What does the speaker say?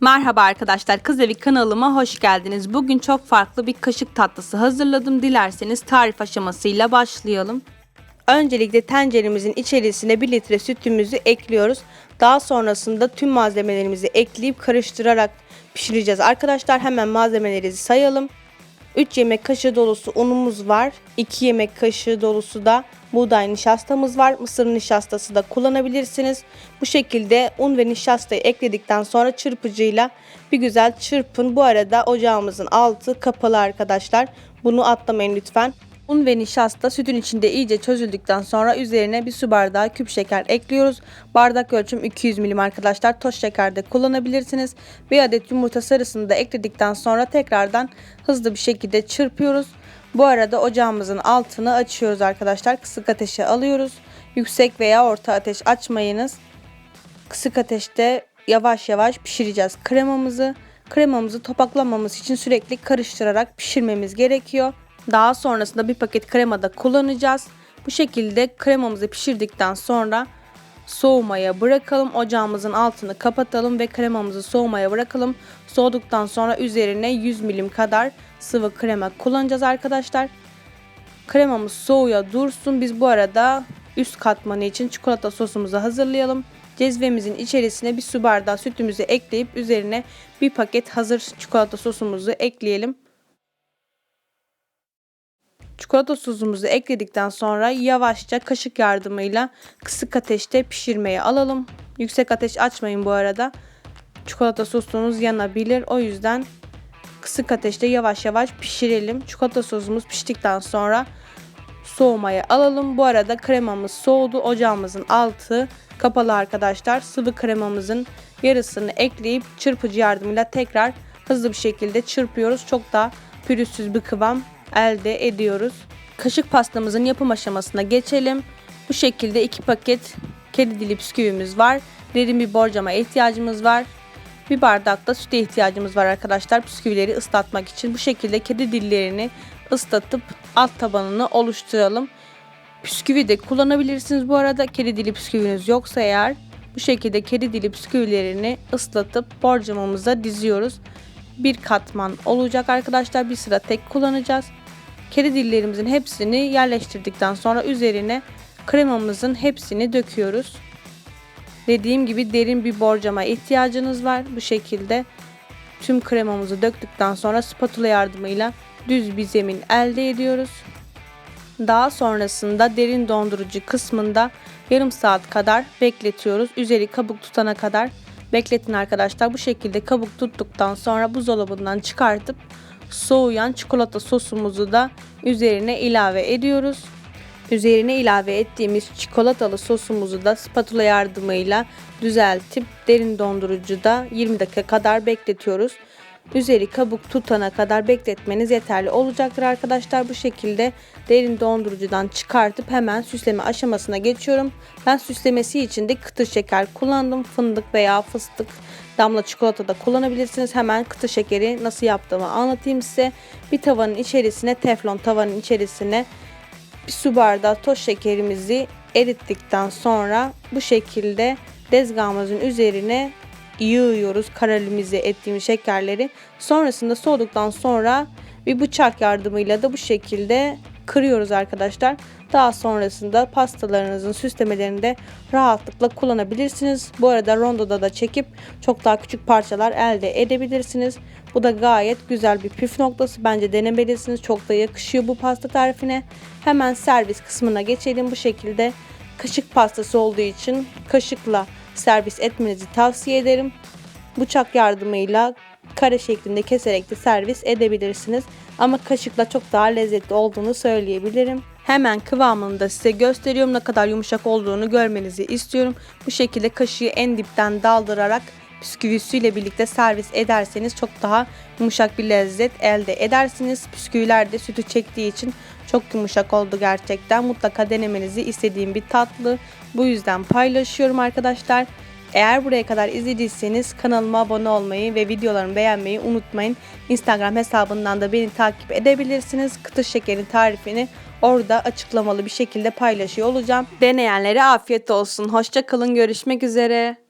Merhaba arkadaşlar Kız Evi kanalıma hoş geldiniz. Bugün çok farklı bir kaşık tatlısı hazırladım. Dilerseniz tarif aşamasıyla başlayalım. Öncelikle tenceremizin içerisine 1 litre sütümüzü ekliyoruz. Daha sonrasında tüm malzemelerimizi ekleyip karıştırarak pişireceğiz. Arkadaşlar hemen malzemeleri sayalım. 3 yemek kaşığı dolusu unumuz var. 2 yemek kaşığı dolusu da buğday nişastamız var. Mısır nişastası da kullanabilirsiniz. Bu şekilde un ve nişastayı ekledikten sonra çırpıcıyla bir güzel çırpın. Bu arada ocağımızın altı kapalı arkadaşlar. Bunu atlamayın lütfen. Un ve nişasta sütün içinde iyice çözüldükten sonra üzerine bir su bardağı küp şeker ekliyoruz. Bardak ölçüm 200 milim arkadaşlar. Toz şeker de kullanabilirsiniz. Bir adet yumurta sarısını da ekledikten sonra tekrardan hızlı bir şekilde çırpıyoruz. Bu arada ocağımızın altını açıyoruz arkadaşlar. Kısık ateşe alıyoruz. Yüksek veya orta ateş açmayınız. Kısık ateşte yavaş yavaş pişireceğiz kremamızı. Kremamızı topaklanmaması için sürekli karıştırarak pişirmemiz gerekiyor. Daha sonrasında bir paket krema da kullanacağız. Bu şekilde kremamızı pişirdikten sonra soğumaya bırakalım. Ocağımızın altını kapatalım ve kremamızı soğumaya bırakalım. Soğuduktan sonra üzerine 100 milim kadar sıvı krema kullanacağız arkadaşlar. Kremamız soğuya dursun. Biz bu arada üst katmanı için çikolata sosumuzu hazırlayalım. Cezvemizin içerisine bir su bardağı sütümüzü ekleyip üzerine bir paket hazır çikolata sosumuzu ekleyelim. Çikolata sosumuzu ekledikten sonra yavaşça kaşık yardımıyla kısık ateşte pişirmeye alalım. Yüksek ateş açmayın bu arada. Çikolata sosunuz yanabilir. O yüzden kısık ateşte yavaş yavaş pişirelim. Çikolata sosumuz piştikten sonra soğumaya alalım. Bu arada kremamız soğudu. Ocağımızın altı kapalı arkadaşlar. Sıvı kremamızın yarısını ekleyip çırpıcı yardımıyla tekrar hızlı bir şekilde çırpıyoruz. Çok da pürüzsüz bir kıvam elde ediyoruz. Kaşık pastamızın yapım aşamasına geçelim. Bu şekilde iki paket kedi dili bisküvimiz var. Derin bir borcama ihtiyacımız var. Bir bardak da süte ihtiyacımız var arkadaşlar bisküvileri ıslatmak için. Bu şekilde kedi dillerini ıslatıp alt tabanını oluşturalım. Bisküvi de kullanabilirsiniz bu arada. Kedi dili bisküviniz yoksa eğer bu şekilde kedi dili bisküvilerini ıslatıp borcamamıza diziyoruz. Bir katman olacak arkadaşlar. Bir sıra tek kullanacağız. Kedi dillerimizin hepsini yerleştirdikten sonra üzerine kremamızın hepsini döküyoruz. Dediğim gibi derin bir borcama ihtiyacınız var. Bu şekilde tüm kremamızı döktükten sonra spatula yardımıyla düz bir zemin elde ediyoruz. Daha sonrasında derin dondurucu kısmında yarım saat kadar bekletiyoruz. Üzeri kabuk tutana kadar bekletin arkadaşlar. Bu şekilde kabuk tuttuktan sonra buzdolabından çıkartıp soğuyan çikolata sosumuzu da üzerine ilave ediyoruz. Üzerine ilave ettiğimiz çikolatalı sosumuzu da spatula yardımıyla düzeltip derin dondurucuda 20 dakika kadar bekletiyoruz. Üzeri kabuk tutana kadar bekletmeniz yeterli olacaktır arkadaşlar. Bu şekilde derin dondurucudan çıkartıp hemen süsleme aşamasına geçiyorum. Ben süslemesi için de kıtır şeker kullandım. Fındık veya fıstık damla çikolata da kullanabilirsiniz. Hemen kıtır şekeri nasıl yaptığımı anlatayım size. Bir tavanın içerisine teflon tavanın içerisine bir su bardağı toz şekerimizi erittikten sonra bu şekilde dezgahımızın üzerine yığıyoruz karalimize ettiğimiz şekerleri. Sonrasında soğuduktan sonra bir bıçak yardımıyla da bu şekilde kırıyoruz arkadaşlar. Daha sonrasında pastalarınızın süslemelerinde rahatlıkla kullanabilirsiniz. Bu arada rondoda da çekip çok daha küçük parçalar elde edebilirsiniz. Bu da gayet güzel bir püf noktası. Bence denemelisiniz. Çok da yakışıyor bu pasta tarifine. Hemen servis kısmına geçelim. Bu şekilde kaşık pastası olduğu için kaşıkla servis etmenizi tavsiye ederim. Bıçak yardımıyla kare şeklinde keserek de servis edebilirsiniz. Ama kaşıkla çok daha lezzetli olduğunu söyleyebilirim. Hemen kıvamını da size gösteriyorum. Ne kadar yumuşak olduğunu görmenizi istiyorum. Bu şekilde kaşığı en dipten daldırarak bisküvisiyle birlikte servis ederseniz çok daha yumuşak bir lezzet elde edersiniz. Bisküviler de sütü çektiği için çok yumuşak oldu gerçekten. Mutlaka denemenizi istediğim bir tatlı. Bu yüzden paylaşıyorum arkadaşlar. Eğer buraya kadar izlediyseniz kanalıma abone olmayı ve videolarımı beğenmeyi unutmayın. Instagram hesabından da beni takip edebilirsiniz. Kıtır şekerin tarifini orada açıklamalı bir şekilde paylaşıyor olacağım. Deneyenlere afiyet olsun. Hoşça kalın. Görüşmek üzere.